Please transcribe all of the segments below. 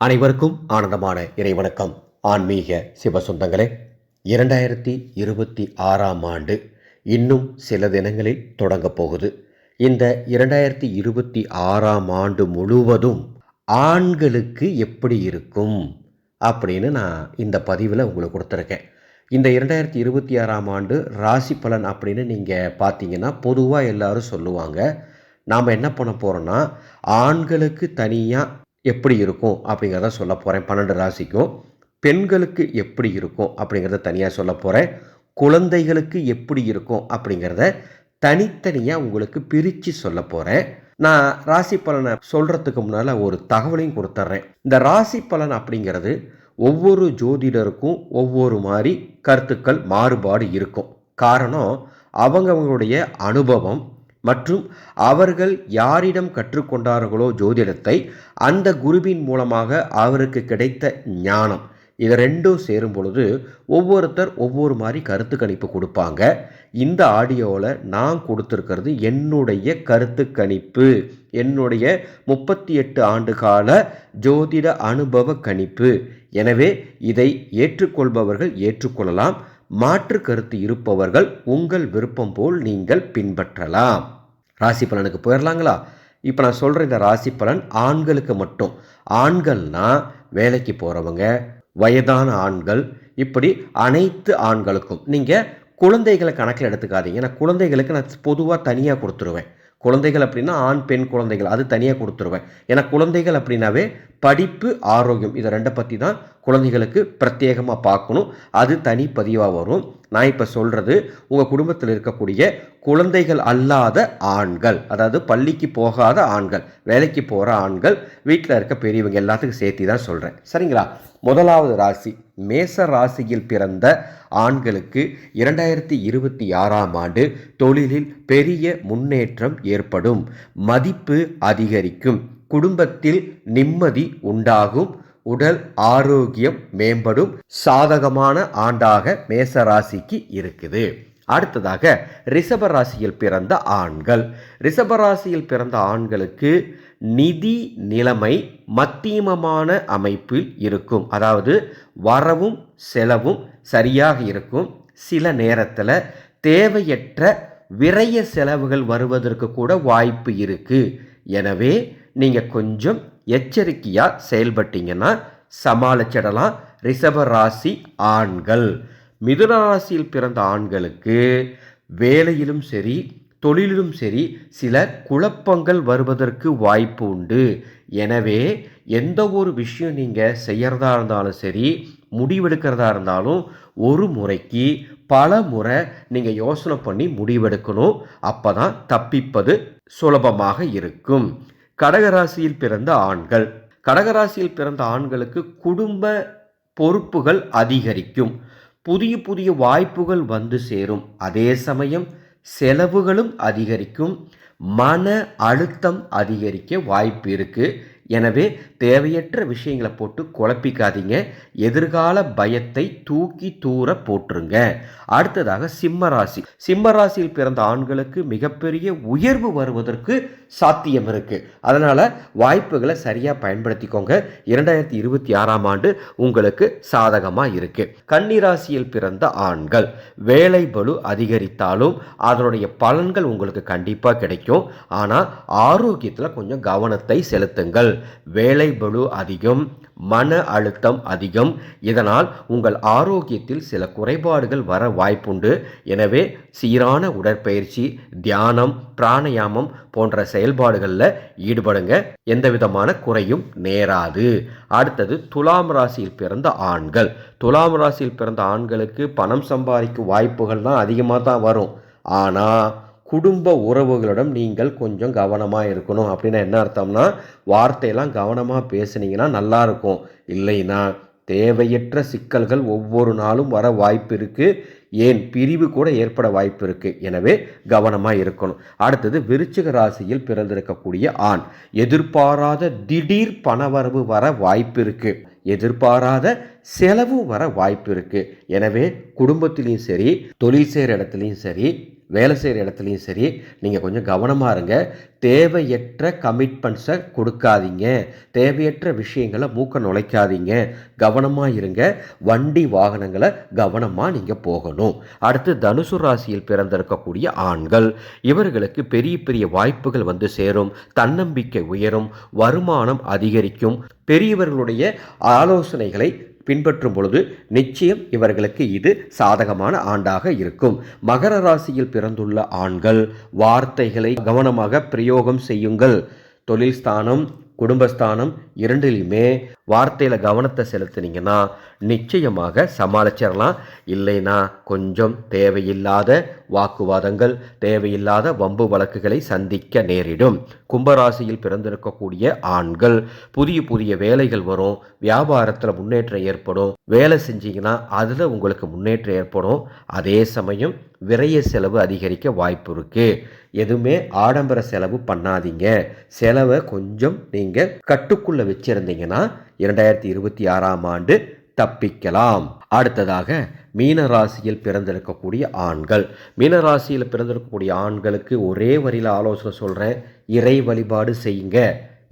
அனைவருக்கும் ஆனந்தமான இறைவணக்கம் ஆன்மீக சிவசொந்தங்களே இரண்டாயிரத்தி இருபத்தி ஆறாம் ஆண்டு இன்னும் சில தினங்களில் தொடங்கப் போகுது. இந்த இரண்டாயிரத்தி இருபத்தி ஆறாம் ஆண்டு முழுவதும் ஆண்களுக்கு எப்படி இருக்கும் அப்படின்னு நான் இந்த பதிவில் உங்களுக்கு கொடுத்துருக்கேன். இந்த இரண்டாயிரத்தி இருபத்தி ஆறாம் ஆண்டு ராசி பலன் அப்படின்னு நீங்கள் பார்த்தீங்கன்னா பொதுவாக எல்லாரும் சொல்லுவாங்க நாம் என்ன பண்ண போகிறோன்னா ஆண்களுக்கு தனியாக எப்படி இருக்கும் அப்படிங்கிறத சொல்ல போகிறேன் பன்னெண்டு ராசிக்கும் பெண்களுக்கு எப்படி இருக்கும் அப்படிங்கிறத தனியாக சொல்ல போகிறேன் குழந்தைகளுக்கு எப்படி இருக்கும் அப்படிங்கிறத தனித்தனியாக உங்களுக்கு பிரித்து சொல்ல போகிறேன் நான் ராசி பலனை சொல்கிறதுக்கு முன்னால் ஒரு தகவலையும் கொடுத்துட்றேன் இந்த ராசி பலன் அப்படிங்கிறது ஒவ்வொரு ஜோதிடருக்கும் ஒவ்வொரு மாதிரி கருத்துக்கள் மாறுபாடு இருக்கும். காரணம் அவங்கவங்களுடைய அனுபவம் மற்றும் அவர்கள் யாரிடம் கற்றுக்கொண்டார்களோ ஜோதிடத்தை அந்த குருவின் மூலமாக அவருக்கு கிடைத்த ஞானம். இது ரெண்டும் சேரும் பொழுது ஒவ்வொருத்தர் ஒவ்வொரு மாதிரி கருத்து கணிப்பு கொடுப்பாங்க. இந்த ஆடியோவில் நான் கொடுத்துருக்கிறது என்னுடைய கருத்து கணிப்பு. என்னுடைய முப்பத்தி எட்டு ஆண்டு கால ஜோதிட அனுபவ கணிப்பு. எனவே இதை ஏற்றுக்கொள்பவர்கள் ஏற்றுக்கொள்ளலாம். மாற்று கருத்து இருப்பவர்கள் உங்கள் விருப்பம் போல் நீங்கள் பின்பற்றலாம். ராசி பலனுக்கு போயிடலாங்களா இப்போ நான் சொல்கிற இந்த ராசி பலன் ஆண்களுக்கு மட்டும். ஆண்கள்னா வேலைக்கு போகிறவங்க வயதான ஆண்கள் இப்படி அனைத்து ஆண்களுக்கும். நீங்கள் குழந்தைகளை கணக்கில் எடுத்துக்காதீங்க. நான் குழந்தைகளுக்கு நான் பொதுவாக தனியாக கொடுத்துருவேன். குழந்தைகள் அப்படின்னா ஆண் பெண் குழந்தைகள். அது தனியாக கொடுத்துருவேன். ஏன்னா குழந்தைகள் அப்படின்னாவே படிப்பு ஆரோக்கியம். இதை ரெண்டை பற்றி தான் குழந்தைகளுக்கு பிரத்யேகமாக பார்க்கணும். அது தனி பதிவாக வரும். நான் இப்போ சொல்கிறது உங்கள் குடும்பத்தில் இருக்கக்கூடிய குழந்தைகள் அல்லாத ஆண்கள் அதாவது பள்ளிக்கு போகாத ஆண்கள் வேலைக்கு போகிற ஆண்கள் வீட்டில் இருக்க பெரியவங்க எல்லாத்துக்கும் சேர்த்து தான் சொல்கிறேன் சரிங்களா? முதலாவது ராசி மேச ராசியில் பிறந்த ஆண்களுக்கு இரண்டாயிரத்தி இருபத்தி ஆறாம் ஆண்டு தொழிலில் பெரிய முன்னேற்றம் ஏற்படும். மதிப்பு அதிகரிக்கும். குடும்பத்தில் நிம்மதி உண்டாகும். உடல் ஆரோக்கியம் மேம்படும் சாதகமான ஆண்டாக மேச ராசிக்கு இருக்குது. அடுத்ததாக ரிஷபராசியில் பிறந்த ஆண்கள். ரிஷபராசியில் பிறந்த ஆண்களுக்கு நிதி நிலைமை மத்தியமமான அமைப்பில் இருக்கும். அதாவது வரவும் செலவும் சரியாக இருக்கும். சில நேரத்தில் தேவையற்ற விரைய செலவுகள் வருவதற்கு கூட வாய்ப்பு இருக்குது எனவே நீங்கள் கொஞ்சம் எச்சரிக்கையாக செயல்பட்டீங்கன்னா சமாளிச்சிடலாம். ரிஷப ராசி ஆண்கள். மிதுன ராசியில் பிறந்த ஆண்களுக்கு வேலையிலும் சரி தொழிலிலும் சரி சில குழப்பங்கள் வருவதற்கு வாய்ப்பு உண்டு. எனவே எந்த ஒரு விஷயம் நீங்கள் செய்கிறதா இருந்தாலும் சரி முடிவெடுக்கிறதா இருந்தாலும் ஒரு முறைக்கு பல முறை நீங்கள் யோசனை பண்ணி முடிவெடுக்கணும். அப்போ தான் தப்பிப்பது சுலபமாக இருக்கும். கடகராசியில் பிறந்த ஆண்கள். கடகராசியில் பிறந்த ஆண்களுக்கு குடும்ப பொறுப்புகள் அதிகரிக்கும். புதிய புதிய வாய்ப்புகள் வந்து சேரும். அதே சமயம் செலவுகளும் அதிகரிக்கும். மன அழுத்தம் அதிகரிக்க வாய்ப்பு இருக்குது எனவே தேவையற்ற விஷயங்களை போட்டு குழப்பிக்காதீங்க. எதிர்கால பயத்தை தூக்கி தூர போட்டுருங்க அடுத்ததாக சிம்ம ராசி. சிம்ம ராசியில் பிறந்த ஆண்களுக்கு மிகப்பெரிய உயர்வு வருவதற்கு சாத்தியம் இருக்கு. அதனால வாய்ப்புகளை சரியாக பயன்படுத்திக்கோங்க. இரண்டாயிரத்தி இருபத்தி ஆறாம் ஆண்டு உங்களுக்கு சாதகமாக இருக்கு. கன்னிராசியில் பிறந்த ஆண்கள் வேலை பலு அதிகரித்தாலும் அதனுடைய பலன்கள் உங்களுக்கு கண்டிப்பாக கிடைக்கும். ஆனால் ஆரோக்கியத்தில் கொஞ்சம் கவனத்தை செலுத்துங்கள். வேலை பளு அதிகம் மன அழுத்தம் அதிகம். இதனால் உங்கள் ஆரோக்கியத்தில் சில குறைபாடுகள் வர வாய்ப்புண்டு. எனவே சீரான உடற்பயிற்சி தியானம் பிராணயாமம் போன்ற செயல்பாடுகளில் ஈடுபடுங்க. எந்த விதமான குறையும் நேராது. அடுத்தது துலாம் ராசியில் பிறந்த ஆண்கள். துலாம் ராசியில் பிறந்த ஆண்களுக்கு பணம் சம்பாதிக்கும் வாய்ப்புகள் தான் அதிகமாக தான் வரும். ஆனால் குடும்ப உறவுகளிடம் நீங்கள் கொஞ்சம் கவனமாக இருக்கணும். அப்படின்னு என்ன அர்த்தம்னா வார்த்தையெல்லாம் கவனமாக பேசுனீங்கன்னா நல்லாயிருக்கும் இல்லைன்னா தேவையற்ற சிக்கல்கள் ஒவ்வொரு நாளும் வர வாய்ப்பு இருக்குது ஏன்? பிரிவு கூட ஏற்பட வாய்ப்பு இருக்குது எனவே கவனமாக இருக்கணும். அடுத்தது விருச்சிக ராசியில் பிறந்திருக்கக்கூடிய ஆண். எதிர்பாராத திடீர் பணவரவு வர வாய்ப்பு இருக்குது எதிர்பாராத செலவும் வர வாய்ப்பு இருக்குது எனவே குடும்பத்திலையும் சரி தொழில் செய்கிற இடத்துலையும் சரி வேலை செய்கிற இடத்துலையும் சரி நீங்கள் கொஞ்சம் கவனமாக இருங்க. தேவையற்ற கமிட்மெண்ட்ஸை கொடுக்காதீங்க. தேவையற்ற விஷயங்களை மூக்க நுழைக்காதீங்க. கவனமாக இருங்க. வண்டி வாகனங்களை கவனமாக நீங்கள் போகணும். அடுத்து தனுசு ராசியில் பிறந்திருக்கக்கூடிய ஆண்கள் இவர்களுக்கு பெரிய பெரிய வாய்ப்புகள் வந்து சேரும். தன்னம்பிக்கை உயரும். வருமானம் அதிகரிக்கும். பெரியவர்களுடைய ஆலோசனைகளை பின்பற்றும் பொழுது நிச்சயம் இவர்களுக்கு இது சாதகமான ஆண்டாக இருக்கும். மகர ராசியில் பிறந்துள்ள ஆண்கள் வார்த்தைகளை கவனமாக பிரயோகம் செய்யுங்கள். தொழில் ஸ்தானம் குடும்பஸ்தானம் இரண்டிலுமே வார்த்தையில் கவனத்தை செலுத்துனீங்கன்னா நிச்சயமாக சமாளிச்சிடலாம் இல்லைன்னா கொஞ்சம் தேவையில்லாத வாக்குவாதங்கள் தேவையில்லாத வம்பு வழக்குகளை சந்திக்க நேரிடும். கும்பராசியில் பிறந்திருக்கக்கூடிய ஆண்கள் புதிய புதிய வேலைகள் வரும் வியாபாரத்தில் முன்னேற்றம் ஏற்படும். வேலை செஞ்சீங்கன்னா அதில் உங்களுக்கு முன்னேற்றம் ஏற்படும். அதே சமயம் விரைய செலவு அதிகரிக்க வாய்ப்பு இருக்குது எதுவுமே ஆடம்பர செலவு பண்ணாதீங்க. செலவை கொஞ்சம் நீங்கள் கட்டுக்குள்ளே வச்சுருந்தீங்கன்னா இரண்டாயிரத்தி இருபத்தி ஆறாம் ஆண்டு தப்பிக்கலாம். அடுத்ததாக மீன ராசியில் பிறந்திருக்கக்கூடிய ஆண்கள். மீன ராசியில் பிறந்திருக்கக்கூடிய ஆண்களுக்கு ஒரே வரியில் ஆலோசனை சொல்கிறேன் இறை வழிபாடு செய்யுங்க.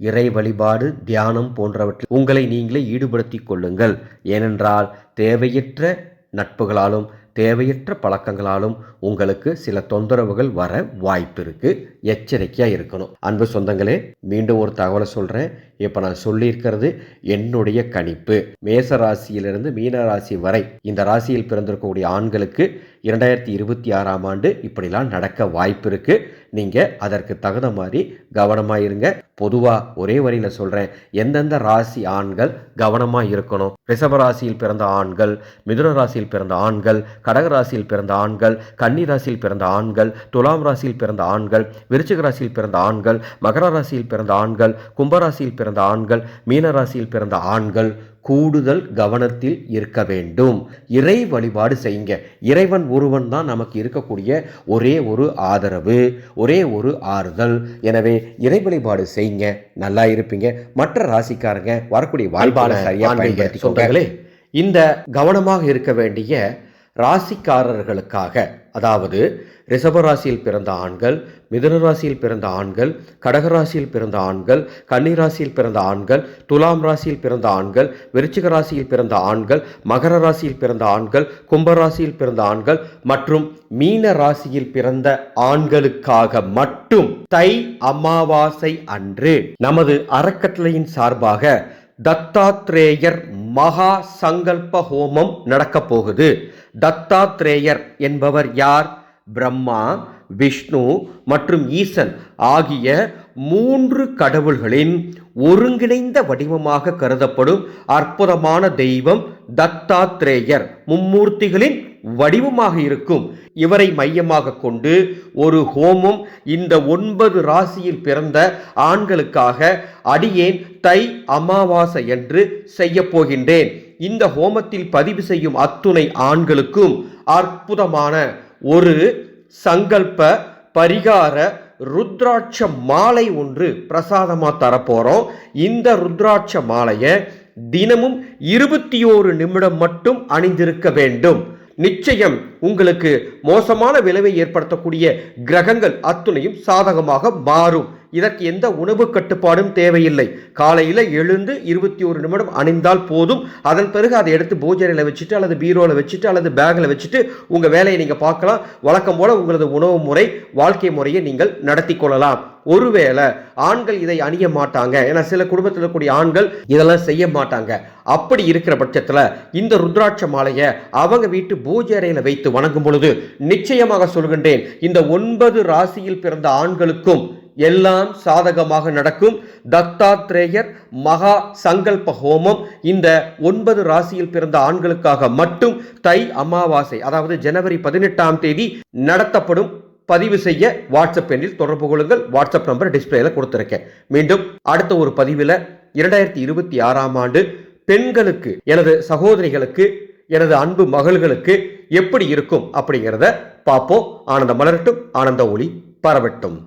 இறை வழிபாடு தியானம் போன்றவற்றில் உங்களை நீங்களே ஈடுபடுத்திக் கொள்ளுங்கள். ஏனென்றால் தேவையற்ற நட்புகளாலும் தேவையற்ற பழக்கங்களாலும் உங்களுக்கு சில தொந்தரவுகள் வர வாய்ப்பு இருக்கு. எச்சரிக்கையாக இருக்கணும். அன்பு சொந்தங்களே மீண்டும் ஒரு தகவலை சொல்கிறேன் இப்போ நான் சொல்லியிருக்கிறது என்னுடைய கணிப்பு. மேச ராசியிலிருந்து மீன ராசி வரை இந்த ராசியில் பிறந்திருக்கக்கூடிய ஆண்களுக்கு இரண்டாயிரத்தி இருபத்தி ஆறாம் ஆண்டு இப்படிலாம் நடக்க வாய்ப்பு இருக்கு நீங்கள் அதற்கு தகுந்த மாதிரி கவனமாக இருங்க. பொதுவாக ஒரே வரியில் சொல்கிறேன் எந்தெந்த ராசி ஆண்கள் கவனமாக இருக்கணும்? ரிஷப ராசியில் பிறந்த ஆண்கள் மிதுன ராசியில் பிறந்த ஆண்கள் கடக ராசியில் பிறந்த ஆண்கள் கன்னி ராசியில் பிறந்த ஆண்கள் துலாம் ராசியில் பிறந்த ஆண்கள் விருச்சிக ராசியில் பிறந்த ஆண்கள் மகர ராசியில் பிறந்த ஆண்கள் கும்பராசியில் பிறந்த ஆண்கள் மீன ராசியில் பிறந்த ஆண்கள் கூடுதல் கவனத்தில் இருக்க வேண்டும். இறை வழிபாடு செய்யுங்க. இறைவன் ஒருவன் தான் நமக்கு இருக்கக்கூடிய ஒரே ஒரு ஆதரவு ஒரே ஒரு ஆறுதல். எனவே இறை வழிபாடு செய்யுங்க. நல்லா இருப்பீங்க. மற்ற ராசிக்காரங்க வரக்கூடிய வாய்ப்பான சரியா பயன்படுத்திக்கோங்களே இந்த கவனமாக இருக்க வேண்டிய ராசிக்காரர்களுக்காக அதாவது ரிஷபராசியில் பிறந்த ஆண்கள் மிதுன ராசியில் பிறந்த ஆண்கள் கடகராசியில் பிறந்த ஆண்கள் கன்னிராசியில் பிறந்த ஆண்கள் துலாம் ராசியில் பிறந்த ஆண்கள் விருச்சிக ராசியில் பிறந்த ஆண்கள் மகர ராசியில் பிறந்த ஆண்கள் கும்பராசியில் பிறந்த ஆண்கள் மற்றும் மீன ராசியில் பிறந்த ஆண்களுக்காக மட்டும் தை அமாவாசை அன்று நமது அறக்கட்டளையின் சார்பாக தத்தாத்ரேயர் மகா சங்கல்ப ஹோமம் நடக்கப் போகுது. தத்தாத்ரேயர் என்பவர் யார்? பிரம்மா விஷ்ணு மற்றும் ஈசன் ஆகிய மூன்று கடவுள்களின் ஒருங்கிணைந்த வடிவமாக கருதப்படும் அற்புதமான தெய்வம் தத்தாத்ரேயர். மும்மூர்த்திகளின் வடிவமாக இருக்கும். இவரை மையமாக கொண்டு ஒரு ஹோமம் இந்த ஒன்பது ராசியில் பிறந்த ஆண்களுக்காக அடியேன் தை அமாவாசை என்று செய்ய போகின்றேன். இந்த ஹோமத்தில் பதிவு செய்யும் அத்துணை ஆண்களுக்கும் அற்புதமான ஒரு சங்கல்ப பரிகார ருத்ராட்ச மாலை ஒன்று பிரசாதமாக தரப்போகிறோம் இந்த ருத்ராட்ச மாலையை தினமும் இருபத்தி ஓரு நிமிடம் மட்டும் அணிந்திருக்க வேண்டும். நிச்சயம் உங்களுக்கு மோசமான விளைவை ஏற்படுத்தக்கூடிய கிரகங்கள் அத்துணையும் சாதகமாக மாறும். இதற்கு எந்த உணவு கட்டுப்பாடும் தேவையில்லை. காலையில் எழுந்து இருபத்தி ஒரு நிமிடம் அணிந்தால் போதும். அதன் பிறகு அதை எடுத்து பூஜனையில் வச்சுட்டு அல்லது பீரோவில் வச்சுட்டு அல்லது பேக்கில் வச்சுட்டு உங்கள் வேலையை நீங்கள் பார்க்கலாம். வழக்கம் போல் உங்களது உணவு முறை வாழ்க்கை முறையை நீங்கள் நடத்தி கொள்ளலாம். ஒருவேளை ஆண்கள் இதை அணிய மாட்டாங்க. ஏன்னா சில குடும்பத்தில் இருக்கக்கூடிய ஆண்கள் இதெல்லாம் செய்ய மாட்டாங்க. அப்படி இருக்கிற பட்சத்தில் இந்த ருத்ராட்ச மாலையை அவங்க வீட்டு பூஜை அறையில் வைத்து வணங்கும் பொழுது நிச்சயமாக சொல்கின்றேன் இந்த ஒன்பது ராசியில் பிறந்த ஆண்களுக்கும் எல்லாம் சாதகமாக நடக்கும். தத்தாத்ரேயர் மகா சங்கல்ப ஹோமம் இந்த ஒன்பது ராசியில் பிறந்த ஆண்களுக்காக மட்டும் தை அமாவாசை அதாவது ஜனவரி பதினெட்டாம் தேதி நடத்தப்படும் பதிவு செய்ய வாட்ஸ்அப் எண்ணில் தொடர்பு கொள்ளுங்கள். வாட்ஸ்அப் நம்பர் டிஸ்பிளேல கொடுத்துருக்கேன். மீண்டும் அடுத்த ஒரு பதிவில் இரண்டாயிரத்தி இருபத்தி ஆறாம் ஆண்டு பெண்களுக்கு எனது சகோதரிகளுக்கு எனது அன்பு மகள்களுக்கு எப்படி இருக்கும் அப்படிங்கிறத பார்ப்போம். ஆனந்த மலரட்டும் ஆனந்த ஒளி பரவட்டும்.